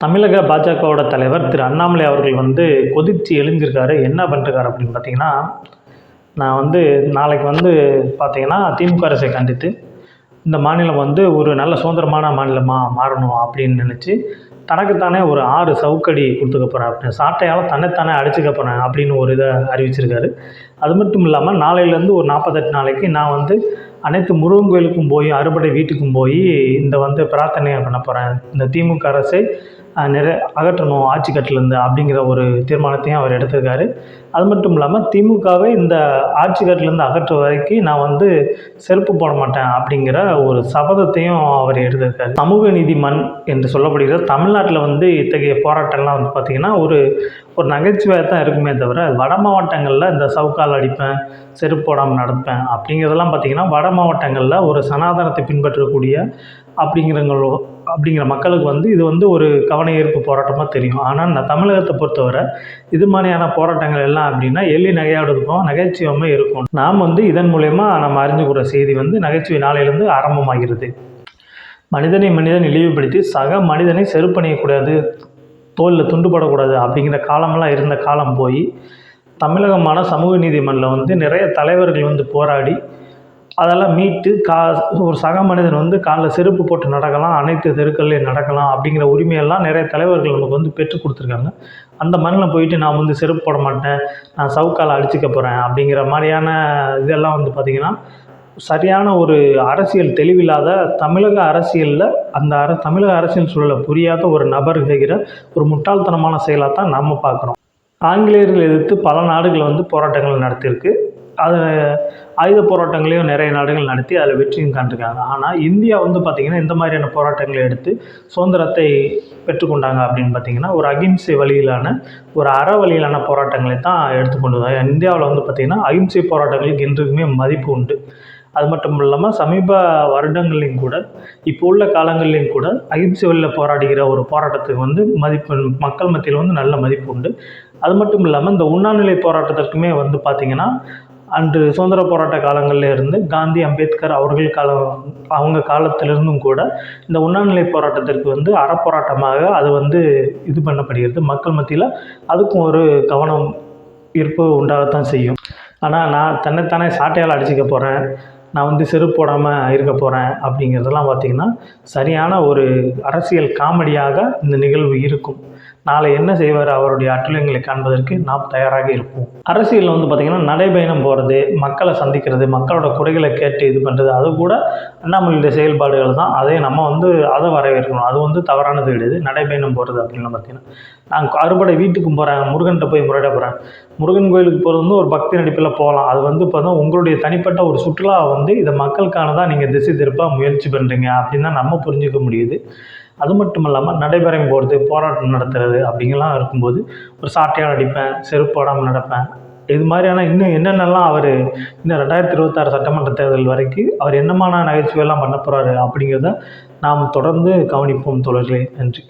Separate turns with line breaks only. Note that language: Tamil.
தமிழக பாஜகவோட தலைவர் திரு அண்ணாமலை அவர்கள் வந்து கொதித்து எழுந்திருக்காரு. என்ன பண்ணிருக்காரு அப்படின்னு பார்த்தீங்கன்னா நான் வந்து நாளைக்கு வந்து பார்த்தீங்கன்னா திமுக அரசை கண்டித்து இந்த மாநிலம் வந்து ஒரு நல்ல சுதந்திரமான மாநிலமாக மாறணும் அப்படின்னு நினச்சி தனக்குத்தானே ஒரு ஆறு சவுக்கடி கொடுத்துக்க போகிறேன் அப்படின்னு சாட்டையால் தன்னைத்தானே அடிச்சுக்க போகிறேன் அப்படின்னு ஒரு இதை அறிவிச்சிருக்காரு. அது மட்டும் இல்லாமல் நாளையிலேருந்து ஒரு நாற்பத்தெட்டு நாளைக்கு நான் வந்து அனைத்து முருகன் கோயிலுக்கும் போய் அறுபடை வீட்டுக்கும் போய் இந்த வந்து பிரார்த்தனையை பண்ண போகிறேன் இந்த திமுக அரசை நிறை அகற்றணும் ஆட்சி கட்டிலேருந்து அப்படிங்கிற ஒரு தீர்மானத்தையும் அவர் எடுத்திருக்காரு. அது மட்டும் இல்லாமல் திமுகவை இந்த ஆட்சி கட்டிலேருந்து அகற்ற வரைக்கும் நான் வந்து செருப்பு போட மாட்டேன் அப்படிங்கிற ஒரு சபதத்தையும் அவர் எடுத்திருக்காரு. சமூக நீதி மண் என்று சொல்லப்படுகிற தமிழ்நாட்டில் வந்து இத்தகைய போராட்டம்லாம் வந்து பார்த்திங்கன்னா ஒரு ஒரு நகைச்சுவையாக தான் இருக்குமே தவிர வட மாவட்டங்களில் இந்த சவுக்கால் அடிப்பேன் செருப்பு போடாமல் நடப்பேன் அப்படிங்கிறதெல்லாம் பார்த்திங்கன்னா வட மாவட்டங்களில் ஒரு சனாதனத்தை பின்பற்றக்கூடிய அப்படிங்கிறவங்களோ அப்படிங்கிற மக்களுக்கு வந்து இது வந்து ஒரு கவன ஈர்ப்பு போராட்டமாக தெரியும். ஆனால் நான் தமிழகத்தை பொறுத்தவரை இது மாதிரியான போராட்டங்கள் எல்லாம் அப்படின்னா எள்ளி நகையாடுறதுக்கும் நகைச்சுவமே இருக்கும். நாம் வந்து இதன் மூலயமா நம்ம அறிஞ்சுக்கிற செய்தி வந்து நகைச்சுவை நாளையிலேருந்து ஆரம்பமாகிறது. மனிதனை மனிதன் இழிவுபடுத்தி சக மனிதனை செருப்பணியக்கூடாது தோலில் துண்டுபடக்கூடாது அப்படிங்கிற காலமெல்லாம் இருந்த காலம் போய் தமிழகமான சமூக நீதிமன்றம் வந்து நிறைய தலைவர்கள் வந்து போராடி அதெல்லாம் மீட்டு கா ஒரு சக மனிதன் வந்து காலில் செருப்பு போட்டு நடக்கலாம் அனைத்து தெருக்கள்லையும் நடக்கலாம் அப்படிங்கிற உரிமையெல்லாம் நிறைய தலைவர்கள் நமக்கு வந்து பெற்றுக் கொடுத்துருக்காங்க. அந்த மண்ணில் போயிட்டு நான் வந்து செருப்பு போட மாட்டேன் நான் சவுக்கால் அடிச்சுக்க போகிறேன் அப்படிங்கிற மாதிரியான இதெல்லாம் வந்து பார்த்திங்கன்னா சரியான ஒரு அரசியல் தெளிவில்லாத தமிழக அரசியலில் அந்த அர தமிழக அரசியல் சூழலை புரியாத ஒரு நபர் செய்கிற ஒரு முட்டாள்தனமான செயலாக தான் நம்ம பார்க்குறோம் ஆங்கிலேயர்கள் எதிர்த்து பல நாடுகள் வந்து போராட்டங்கள் நடத்தியிருக்கு. அது ஆயுத போராட்டங்களையும் நிறைய நாடுகள் நடத்தி அதில் வெற்றியும் கண்டிருக்காங்க. ஆனால் இந்தியா வந்து பார்த்திங்கன்னா இந்த மாதிரியான போராட்டங்களை எடுத்து சுதந்திரத்தை பெற்றுக்கொண்டாங்க அப்படின்னு பார்த்திங்கன்னா ஒரு அகிம்சை வழியிலான ஒரு அற வழியிலான போராட்டங்களை தான் எடுத்துக்கொண்டு இந்தியாவில் வந்து பார்த்திங்கன்னா அகிம்சை போராட்டங்களுக்கு என்றுக்குமே மதிப்பு உண்டு. அது மட்டும் இல்லாமல் சமீப வருடங்கள்லையும் கூட இப்போ உள்ள காலங்கள்லையும் கூட அகிம்சை வழியில் போராடுகிற ஒரு போராட்டத்துக்கு வந்து மதிப்பு மக்கள் மத்தியில் வந்து நல்ல மதிப்பு உண்டு. அது மட்டும் இல்லாமல் இந்த உண்ணாநிலை போராட்டத்திற்குமே வந்து பார்த்திங்கன்னா அன்று சுதந்திர போராட்ட காலங்களில் இருந்து காந்தி அம்பேத்கர் அவர்கள் காலம் அவங்க காலத்திலிருந்தும் கூட இந்த உண்ணாநிலை போராட்டத்திற்கு வந்து அறப்போராட்டமாக அது வந்து இது பண்ணப்படுகிறது. மக்கள் மத்தியில் அதுக்கும் ஒரு கவனம் ஈர்ப்பு உண்டாகத்தான் செய்யும். ஆனால் நான் தன்னைத்தானே சாட்டையால் அடிச்சிக்க போகிறேன் நான் வந்து செருப்பு போடாமல் இருக்க போகிறேன் அப்படிங்கிறதெல்லாம் பார்த்திங்கன்னா சரியான ஒரு அரசியல் காமெடியாக இந்த நிகழ்வு இருக்கும். நாளை என்ன செய்வார் அவருடைய அட்டுழியங்களை காண்பதற்கு நாம் தயாராக இருப்போம். அரசியலில் வந்து பார்த்திங்கன்னா நடைபயணம் போகிறது மக்களை சந்திக்கிறது மக்களோட குறைகளை கேட்டு இது பண்ணுறது அது கூட அண்ணாமலையுடைய செயல்பாடுகள் தான். அதை நம்ம வந்து அதை வரவேற்கணும். அது வந்து தவறானது கிடையாது. நடைபயணம் போகிறது அப்படின்னு பார்த்திங்கன்னா நான் அறுபடை வீட்டுக்கு போகிறேன் முருகன்கிட்ட போய் முறையிட போகிறேன் முருகன் கோயிலுக்கு போகிறது வந்து ஒரு பக்தி நடிப்பில் போகலாம் அது வந்து இப்போ தான் உங்களுடைய தனிப்பட்ட ஒரு சுற்றுலா வந்து இதை மக்களுக்கான தான் நீங்கள் திசை திருப்பாக முயற்சி பண்ணுறீங்க அப்படின்னு தான் நம்ம புரிஞ்சுக்க முடியுது. அது மட்டும் இல்லாமல் நடைபெறம் போகிறது போராட்டம் நடத்துறது அப்படிங்கலாம் இருக்கும்போது ஒரு சாட்டையாக நடிப்பேன் செருப்பு போடாமல் நடப்பேன். இது மாதிரியான இன்னும் என்னென்னலாம் அவர் இன்னும் ரெண்டாயிரத்தி இருபத்தாறு சட்டமன்ற தேர்தல் வரைக்கும் அவர் என்னமான நகைச்சுவையெல்லாம் பண்ண போகிறாரு அப்படிங்கிறத நாம் தொடர்ந்து கவனிப்போம் தொடர்களே நன்றி.